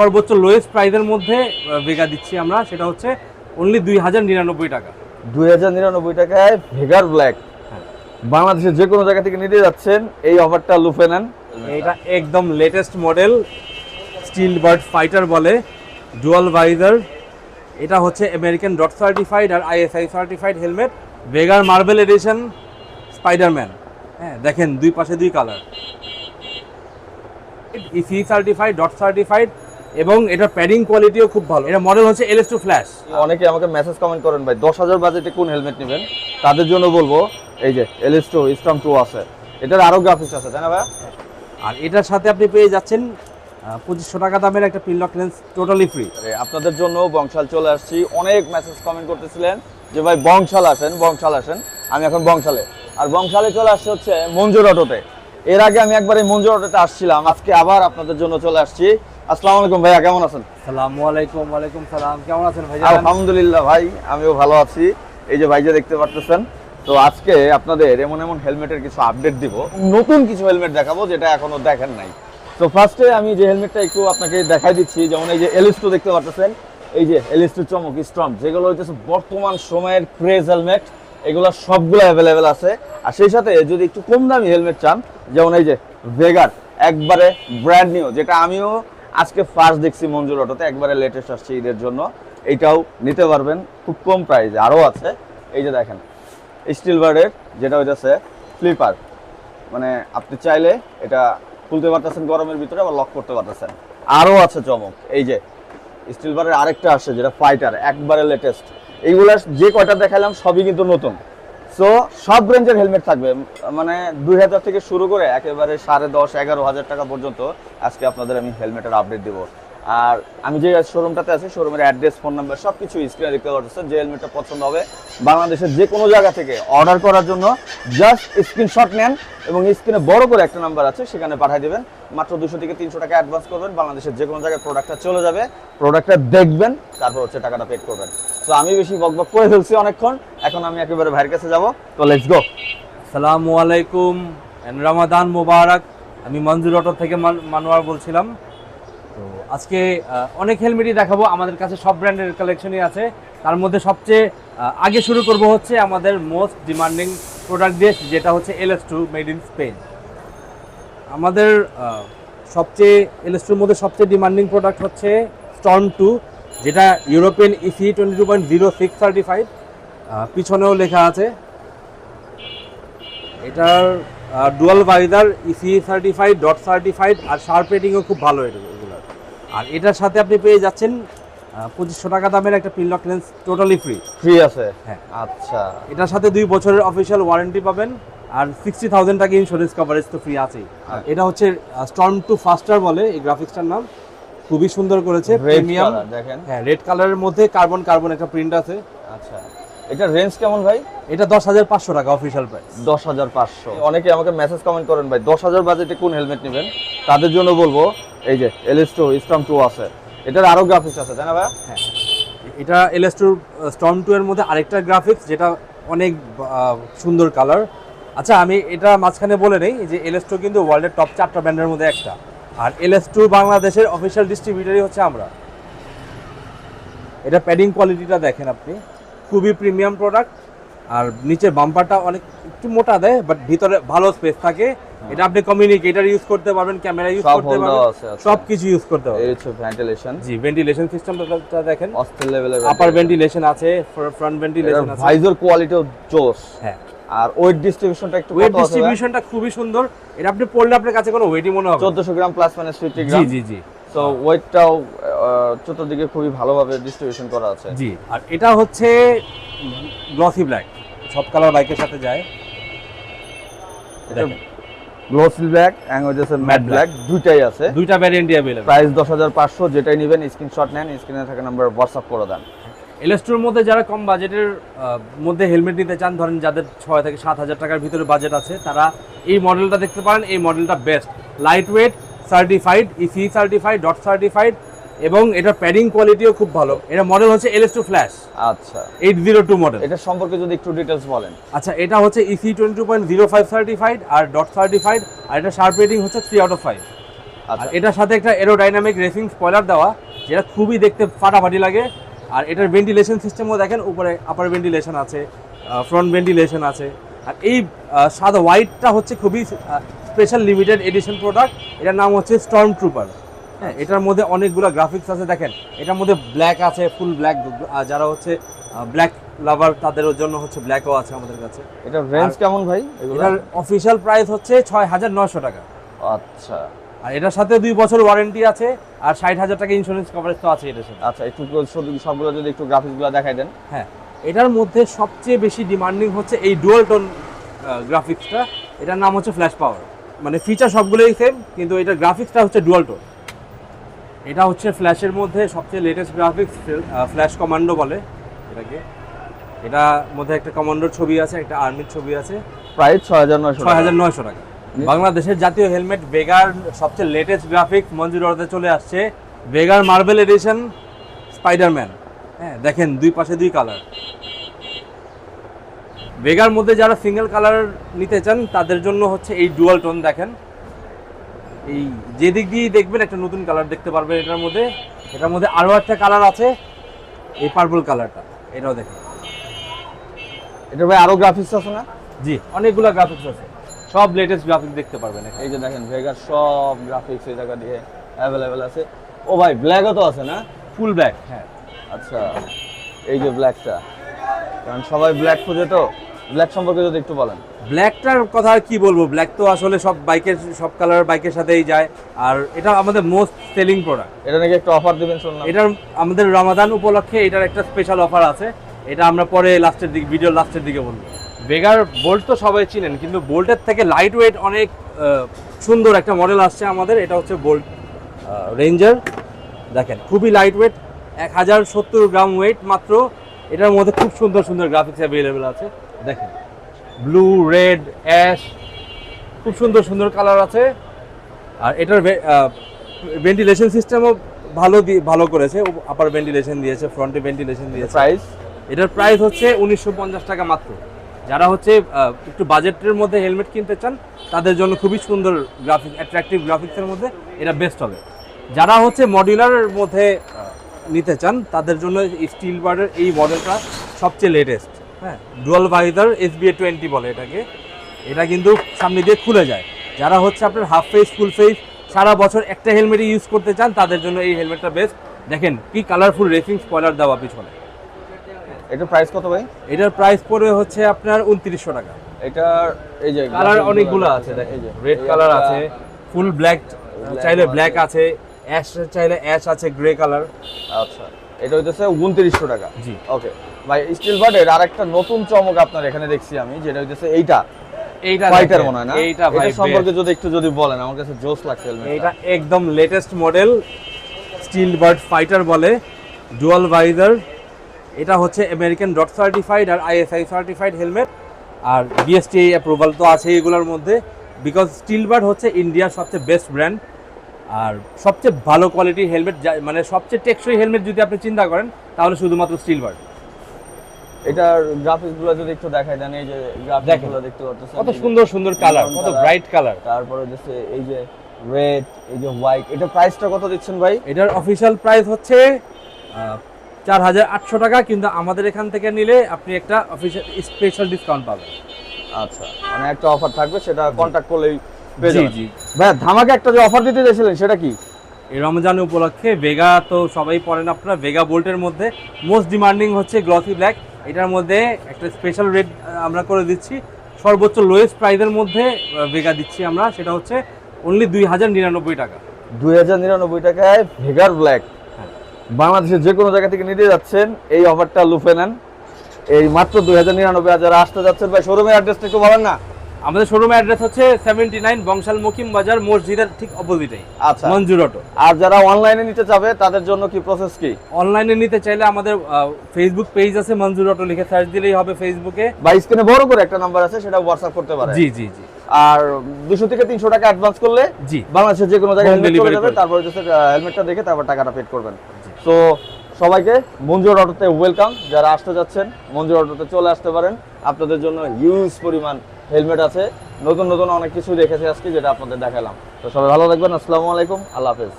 সর্বোচ্চ লোয়েস্ট প্রাইসের মধ্যে ভেগা দিচ্ছি আমরা সেটা হচ্ছে অনলি দুই হাজার নিরানব্বই টাকা। দুই হাজার নিরানব্বই টাকায় ভেগার ব্ল্যাক হ্যাঁ। বাংলাদেশের যে কোনো জায়গা থেকে নিতে যাচ্ছেন এই অফারটা লুফে নেন। এটা একদম latest model still bird fighter বলে ডুয়াল ভাইজার এটা হচ্ছে আমেরিকান ডট সার্টিফাইড আর আইএসআই সার্টিফাইড হেলমেট ভেগার মার্বেল এডিশন স্পাইডারম্যান হ্যাঁ দেখেন দুই পাশে দুই colour EC certified DOT certified এবং এটার প্যাডিং কোয়ালিটিও খুব ভালো। এটা মডেল হচ্ছে এলএস টু ফ্ল্যাশ অনেকে আমাকে মেসেজ কমেন্ট করেন ভাই দশ হাজার বাজেটে কোন হেলমেট নেবেন? তাদের জন্য বলব এই যে এলএস টু স্টম টু আছে। এটার আরও গ্রাফিক্স আছে তাই না ভাই? আর এটার সাথে আপনি পেয়ে যাচ্ছেন পঁচিশশো টাকা দামের একটা পিনলক লেন্স টোটালি ফ্রি আপনাদের জন্য বংশাল চলে আসছি। অনেক মেসেজ কমেন্ট করতেছিলেন যে ভাই বংশাল আসেন বংশাল আসেন। আমি এখন বংশালে। আর বংশালে চলে আসছে হচ্ছে মঞ্জুর অটোতে। এর আগে আমি একবার এই মঞ্জুর অটোতে আসছিলাম আজকে আবার আপনাদের জন্য চলে আসছি। আসসালামু আলাইকুম ভাইয়া কেমন আছেন? সালামু আলাইকুম ওয়ালাইকুম সালাম। কেমন আছেন ভাই আলহামদুলিল্লাহ ভাই আমিও ভালো আছি। এই যে ভাই যে দেখতে পারতেছেন তো আজকে আপনাদের এমন এমন হেলমেটের কিছু আপডেট দিব। নতুন কিছু হেলমেট দেখাবো যেটা এখনও দেখেন নাই। তো ফার্স্টে আমি যে হেলমেটটা একটু আপনাকে দেখাই দিচ্ছি যেমন এই যে এলিস্টো দেখতে পাচ্ছেন এই যে এলিস্টো চমক স্ট্রম যেগুলো হচ্ছে বর্তমান সময়ের ক্রেজ হেলমেট এগুলো সবগুলো অ্যাভেলেবেল আছে। আর সেই সাথে যদি একটু কম দামি হেলমেট চান যেমন এই যে ভেগার একবারে ব্র্যান্ড নিউ যেটা আমিও আজকে ফার্স্ট দেখছি মঞ্জুর অটোতে, একবারে লেটেস্ট আসছে ঈদের জন্য। এইটাও নিতে পারবেন, খুব কম প্রাইসে আরও আছে। এই যে দেখেন স্টিল বার্ডের যেটা হইতেছে ফ্লিপার মানে আপনি চাইলে এটা খুলতে পারতেছেন গরমের ভিতরে, আবার লক করতে পারতেছেন। আরও আছে চমক, এই যে স্টিল বারের আরেকটা আসছে, যেটা ফাইটার একবারে লেটেস্ট এইগুলা যে কয়টা দেখালাম সবই কিন্তু নতুন। সো সব রেঞ্জের হেলমেট থাকবে। মানে দুই হাজার থেকে শুরু করে একেবারে সাড়ে দশ, এগারো হাজার টাকা পর্যন্ত আজকে আপনাদের আমি হেলমেটের আপডেট দিব। আর আমি যে শোরুমটাতে আছি শোরুমের অ্যাড্রেস ফোন নাম্বার সব কিছু স্ক্রিনে দেখতে পাচ্ছেন যে হেলমেটটা পছন্দ হবে। বাংলাদেশের যে কোনো জায়গা থেকে অর্ডার করার জন্য জাস্ট স্ক্রিনশট নেন এবং স্ক্রিনে বড় করে একটা নাম্বার আছে, সেখানে পাঠিয়ে দেবেন। মাত্র দুশো থেকে তিনশো টাকা অ্যাডভান্স করবেন। বাংলাদেশের যে কোনো জায়গায় প্রোডাক্টটা চলে যাবে প্রোডাক্টটা দেখবেন, তারপর হচ্ছে টাকাটা পেড করবেন। তো আমি বেশি বকবক করে ফেলছি অনেকক্ষণ, এখন আমি একেবারে ভাইয়ের কাছে যাব। তো লেটস গো সালামু আলাইকুম রমাদান মোবারক। আমি মঞ্জুর অটো থেকে মান- মানোয়ার বলছিলাম। তো আজকে অনেক হেলমেটই দেখাবো। আমাদের কাছে সব ব্র্যান্ডের কালেকশনই আছে। তার মধ্যে সবচেয়ে আগে শুরু করব হচ্ছে আমাদের মোস্ট ডিমান্ডিং প্রোডাক্ট দিয়ে, যেটা হচ্ছে LS two made in Spain আমাদের সবচেয়ে এলএস টুর মধ্যে সবচেয়ে ডিমান্ডিং প্রোডাক্ট হচ্ছে স্টর্ম টু যেটা European EC twenty two point zero six certified পিছনেও লেখা আছে। এটার dual visor EC certified DOT certified আর শার্প রেটিংও খুব ভালো এটা আর এটার সাথে আপনি পেয়ে যাচ্ছেন পঁচিশশো টাকা দামের একটা pinlock lens totally free free আছে? হ্যাঁ। আচ্ছা। এটার সাথে দুই বছরের অফিসিয়াল ওয়ারেন্টি পাবেন আর সিক্সটি থাউজেন্ড টাকা ইন্স্যুরেন্স কভারেজ তো ফ্রি আছেই। হ্যাঁ। এটা হচ্ছে স্টর্ম টু ফাস্টার বলে এই গ্রাফিক্সটার নাম। খুবই সুন্দর করেছে প্রিমিয়াম দেখেন। হ্যাঁ রেড কালারের মধ্যে কার্বন কার্বন একটা প্রিন্ট আছে। আচ্ছা। এটা রেঞ্জ কেমন ভাই? এটা দশ হাজার পাঁচশো টাকা অফিসিয়াল প্রাইস দশ হাজার পাঁচশো। অনেকে আমাকে মেসেজ কমেন্ট করেন ভাই দশ হাজার বাজেটে কোন হেলমেট নেবেন? তাদের জন্য বলব এই যে এলএস টু স্টম টু আছে। এটার আরও গ্রাফিক্স আছে, তাই না ভাই হ্যাঁ। এটা এলএস টু স্টর্ম টু এর মধ্যে আরেকটা গ্রাফিক্স যেটা অনেক সুন্দর কালার আচ্ছা আমি এটা মাঝখানে বলে নেই যে এলএস টু কিন্তু ওয়ার্ল্ডের টপ চারটা ব্র্যান্ডের মধ্যে একটা। আর এলএস টু বাংলাদেশের অফিসিয়াল ডিস্ট্রিবিউটারই হচ্ছে আমরা। এটা প্যাডিং কোয়ালিটিটা দেখেন আপনি। খুবই প্রিমিয়াম প্রোডাক্ট আর নিচের বাম্পারটা অনেক একটু মোটা দেয় বাট ভিতরে ভালো স্পেস থাকে। এটা আপনি কমিউনিকেটর ইউজ করতে পারবেন ক্যামেরা ইউজ করতে পারবেন আছে আচ্ছা। সব কিছু ইউজ করতে এই পারবেন হচ্ছে ভেন্টিলেশন জি ভেন্টিলেশন সিস্টেমটা দেখেন। অস্থির লেভেলের আপার ভেন্টিলেশন আছে ফ্রন্ট ভেন্টিলেশন আছে। ভাইজর কোয়ালিটিও জোস হ্যাঁ। আর ওয়েট ডিস্ট্রিবিউশনটা একটু ওয়েট ডিস্ট্রিবিউশনটা খুবই সুন্দর। এটা আপনি পড়লে আপনার কাছে কোনো ওয়েটই মনে হবে না। 1400 গ্রাম প্লাস মাইনাস 50 গ্রাম। জি জি। জি সো ওয়েটটাও চতুর্দিকে খুবই ভালোভাবে ডিস্ট্রিবিউশন করা আছে। জি আর এটা হচ্ছে গ্লসি ব্ল্যাক সব কালার বাইকের সাথে যায়। গ্লোসি ব্ল্যাক এন্ড হচ্ছে ম্যাট ব্ল্যাক দুইটাই আছে। দুইটা ভ্যারিয়েন্টই অ্যাভেলেবল প্রাইস দশ হাজার পাঁচশো যেটাই নেবেন স্ক্রিনশট নেন স্ক্রিনে থাকা নাম্বার হোয়াটসঅ্যাপ করে দেন। এলএসটোর মধ্যে যারা কম বাজেটের মধ্যে হেলমেট নিতে চান ধরেন যাদের ছয় থেকে সাত হাজার টাকার ভিতরে বাজেট আছে তারা এই মডেলটা দেখতে পারেন এই মডেলটা best light weight certified EC certified DOT certified এবং এটার প্যাডিং কোয়ালিটিও খুব ভালো। এটা মডেল হচ্ছে এলএস টু ফ্ল্যাশ আচ্ছা। এইট জিরো টু মডেল এটা সম্পর্কে যদি একটু ডিটেলস বলেন। আচ্ছা এটা হচ্ছে EC twenty two point zero five certified আর ডট সার্টিফাইড আর এটা শার্প রেটিং হচ্ছে থ্রি আউট অফ ফাইভ আর এটার সাথে একটা এরোডাইনামিক রেসিং স্পয়লার দেওয়া যেটা খুবই দেখতে ফাটাফাটি লাগে। আর এটার ভেন্টিলেশন সিস্টেমও দেখেন উপরে আপার ভেন্টিলেশন আছে ফ্রন্ট ভেন্টিলেশন আছে। আর এই সাদা হোয়াইটটা হচ্ছে খুবই স্পেশাল লিমিটেড এডিশন প্রোডাক্ট এটার নাম হচ্ছে স্টর্ম ট্রুপার হ্যাঁ এটার মধ্যে অনেকগুলো গ্রাফিক্স আছে দেখেন। এটার মধ্যে ব্ল্যাক আছে ফুল ব্ল্যাক যারা হচ্ছে ব্ল্যাক লাভার তাদের জন্য হচ্ছে ব্ল্যাকও আছে আমাদের কাছে। এটা রেঞ্জ কেমন ভাই এটার অফিসিয়াল প্রাইস হচ্ছে ছয় হাজার নশো টাকা। আচ্ছা। আর এটার সাথে দুই বছর ওয়ারেন্টি আছে আর ষাট হাজার টাকা ইন্স্যুরেন্স কভারেজ তো আছে এটার সাথে। আচ্ছা একটু সবগুলো যদি একটু গ্রাফিক্সগুলো দেখাই দেন। হ্যাঁ এটার মধ্যে সবচেয়ে বেশি ডিমান্ডিং হচ্ছে এই ডুয়াল টোন গ্রাফিক্সটা এটার নাম হচ্ছে ফ্ল্যাশ পাওয়ার মানে ফিচার সবগুলোই সেম কিন্তু এটার গ্রাফিক্সটা হচ্ছে ডুয়াল টোন এটা হচ্ছে ফ্ল্যাশের মধ্যে সবচেয়ে লেটেস্ট গ্রাফিক্স ফ্ল্যাশ কমান্ডো বলে এটাকে। এটা মধ্যে একটা কমান্ডোর ছবি আছে একটা আর্মির ছবি আছে। প্রাইস ছয় হাজার নয়শো ছয় হাজার নয়শো টাকা। বাংলাদেশের জাতীয় হেলমেট বেগার সবচেয়ে লেটেস্ট গ্রাফিক মঞ্জুর অর্ডারে চলে আসছে। বেগার মার্বেল এডিশন স্পাইডারম্যান হ্যাঁ দেখেন দুই পাশে দুই কালার বেগার মধ্যে যারা সিঙ্গেল কালার নিতে চান তাদের জন্য হচ্ছে এই ডুয়াল টোন দেখেন। এই যে দিক দিয়েই দেখবেন একটা নতুন কালার দেখতে পারবেন এটার মধ্যে। এটার মধ্যে আরও একটা কালার আছে এই পার্পল কালারটা। এটাও দেখেন। এটা ভাই আরও গ্রাফিক্স আছে না? জি অনেকগুলো গ্রাফিক্স আছে। সব লেটেস্ট গ্রাফিক্স দেখতে পারবেন এই যে দেখেন ভেগার সব গ্রাফিক্স এই জায়গা দিয়ে অ্যাভেলেবেল আছে। ও ভাই ব্ল্যাকও তো আছে না? ফুল ব্ল্যাক হ্যাঁ। আচ্ছা এই যে ব্ল্যাকটা কারণ সবাই ব্ল্যাক খুঁজে তো। ব্ল্যাক সম্পর্কে যদি একটু বলেন। ব্ল্যাকটার কথা আর কি বলব? ব্ল্যাক তো আসলে সব বাইকের সব কালার বাইকের সাথেই যায়। আর এটা আমাদের মোস্ট সেলিং প্রোডাক্ট এটা নাকি একটা অফার দিবেন শুনলাম। এটার আমাদের রমাদান উপলক্ষে এটার একটা স্পেশাল অফার আছে। এটা আমরা পরে লাস্টের দিকে ভিডিও লাস্টের দিকে বলব। বেগার বোল্ট তো সবাই চিনেন কিন্তু বোল্টের থেকে লাইট ওয়েট অনেক সুন্দর একটা মডেল আসছে আমাদের। এটা হচ্ছে বোল্ট রেঞ্জার দেখেন খুবই লাইট ওয়েট এক হাজার সত্তর গ্রাম ওয়েট মাত্র। এটার মধ্যে খুব সুন্দর সুন্দর গ্রাফিক্স অ্যাভেলেবেল আছে। দেখেন। ব্লু রেড অ্যাশ খুব সুন্দর সুন্দর কালার আছে। আর এটার ভেন্টিলেশন সিস্টেমও ভালো ভালো করেছে। আপার ভেন্টিলেশন দিয়েছে ফ্রন্টে ভেন্টিলেশন দিয়েছে। প্রাইস এটার প্রাইস হচ্ছে উনিশশো পঞ্চাশ টাকা মাত্র। যারা হচ্ছে একটু বাজেটের মধ্যে হেলমেট কিনতে চান তাদের জন্য খুবই সুন্দর গ্রাফিক অ্যাট্রাকটিভ গ্রাফিক্সের মধ্যে এটা বেস্ট হবে। যারা হচ্ছে মডিউলারের মধ্যে নিতে চান তাদের জন্য স্টিল বার্ডের এই মডেলটা সবচেয়ে লেটেস্ট হ্যাঁ dual visor S B twenty বলে এটাকে। এটা কিন্তু সামনে দিয়ে খুলে যায়। যারা হচ্ছে আপনার হাফ ফেস ফুল ফেস সারা বছর একটা হেলমেটই ইউজ করতে চান তাদের জন্য এই হেলমেটটা বেস্ট দেখেন কি কালারফুল রেসিং স্পয়লার দেওয়া পিছনে। এটা প্রাইস কত ভাই? এটার প্রাইস পড়বে হচ্ছে আপনার উনত্রিশশো টাকা। এটার এই যে কালার অনেকগুলো গুলো আছে যে রেড কালার আছে ফুল ব্ল্যাক চাইলে ব্ল্যাক আছে। অ্যাশ চাইলে অ্যাশ আছে গ্রে কালার আচ্ছা এটা হইতেছে উনত্রিশশো টাকা। জি। ওকে ভাই স্টিল বার্ডের আর একটা নতুন চমক আপনার এখানে দেখছি আমি যেটা এইটা। এইটা ফাইটার মনে হয় না? এইটা ভাই সম্পর্কে যদি একটু যদি বলেন আমার কাছে জোস লাগছে helmet একদম latest model still bird fighter বলে ডুয়াল ভাইজার এটা হচ্ছে আমেরিকান ডট সার্টিফাইড আর আইএসআই সার্টিফাইড হেলমেট আর বিএসটি অ্যাপ্রুভাল তো আছে এগুলোর মধ্যে বিকজ স্টিল বার্ড হচ্ছে ইন্ডিয়ার সবচেয়ে বেস্ট ব্র্যান্ড আর সবচেয়ে ভালো কোয়ালিটির হেলমেট মানে সবচেয়ে টেকসই হেলমেট যদি আপনি চিন্তা করেন তাহলে শুধুমাত্র স্টিল বার্ড এটার গ্রাফিক্সগুলো যদি একটু দেখাই দেন এই যে গ্রাফিক্স দেখেন। গুলো দেখতে পাচ্ছেন কত সুন্দর সুন্দর কালার কত ব্রাইট কালার তারপরে হচ্ছে এই যে রেড এই যে হোয়াইট এটা প্রাইসটা কত দিচ্ছেন ভাই? এটার অফিসিয়াল প্রাইস হচ্ছে চার হাজার আটশো টাকা কিন্তু আমাদের এখান থেকে নিলে আপনি একটা অফিসিয়াল স্পেশাল ডিসকাউন্ট পাবেন। আচ্ছা মানে একটা অফার থাকবে সেটা কন্ট্যাক্ট করলেই জি জি। ভাই ধামাকে একটা যে অফার দিতে চাইছিলেন সেটা কি? রমজান উপলক্ষে ভেগা তো সবাই পড়েন আপনারা ভেগা বোল্টের মধ্যে মোস্ট ডিমান্ডিং হচ্ছে গ্লসি ব্ল্যাক এটার মধ্যে একটা স্পেশাল রেট আমরা করে দিচ্ছি। সর্বোচ্চ লোয়েস্ট প্রাইসের মধ্যে ভেগা দিচ্ছি আমরা সেটা হচ্ছে অনলি দুই হাজার নিরানব্বই টাকা। দুই হাজার নিরানব্বই টাকায় ভেগার ব্ল্যাক। বাংলাদেশের যে কোনো জায়গা থেকে নিতে যাচ্ছেন এই অফারটা লুফে নেন। এই মাত্র দুই হাজার নিরানব্বই হাজার আসতে যাচ্ছেন। ভাই শোরুমের অ্যাড্রেসটা একটু বলেন না। আমাদের শোরুমের অ্যাড্রেস হচ্ছে সেভেন্টি নাইন বংশাল মকিম বাজার মসজিদের ঠিক অপোজিটেই আচ্ছা। মঞ্জুর অটো আর যারা অনলাইনে নিতে চাবে তাদের জন্য কি প্রসেস কি? অনলাইনে নিতে চাইলে আমাদের ফেসবুক পেজ আছে মঞ্জুর অটো লিখে সার্চ দিলেই হবে ফেসবুকে বা স্ক্রিনে বড় করে একটা নাম্বার আছে সেটা হোয়াটসঅ্যাপ করতে পারে জি জি জি। আর দুশো থেকে তিনশো টাকা অ্যাডভান্স করলে জি। বাংলাদেশের যে কোনো জায়গায় হেলমেট চলে যাবে করে। তারপরে হচ্ছে হেলমেটটা দেখে তারপর টাকাটা পেড করবেন। তো সবাইকে মঞ্জুর অটোতে ওয়েলকাম যারা আসতে যাচ্ছেন, মঞ্জুর অটোতে চলে আসতে পারেন। আপনাদের জন্য হিউজ পরিমাণ হেলমেট আছে। নতুন নতুন অনেক কিছু রেখেছে আজকে, যেটা আপনাদের দেখালাম। তো সবাই ভালো থাকবেন। আসসালামু আলাইকুম। আল্লাহ হাফেজ।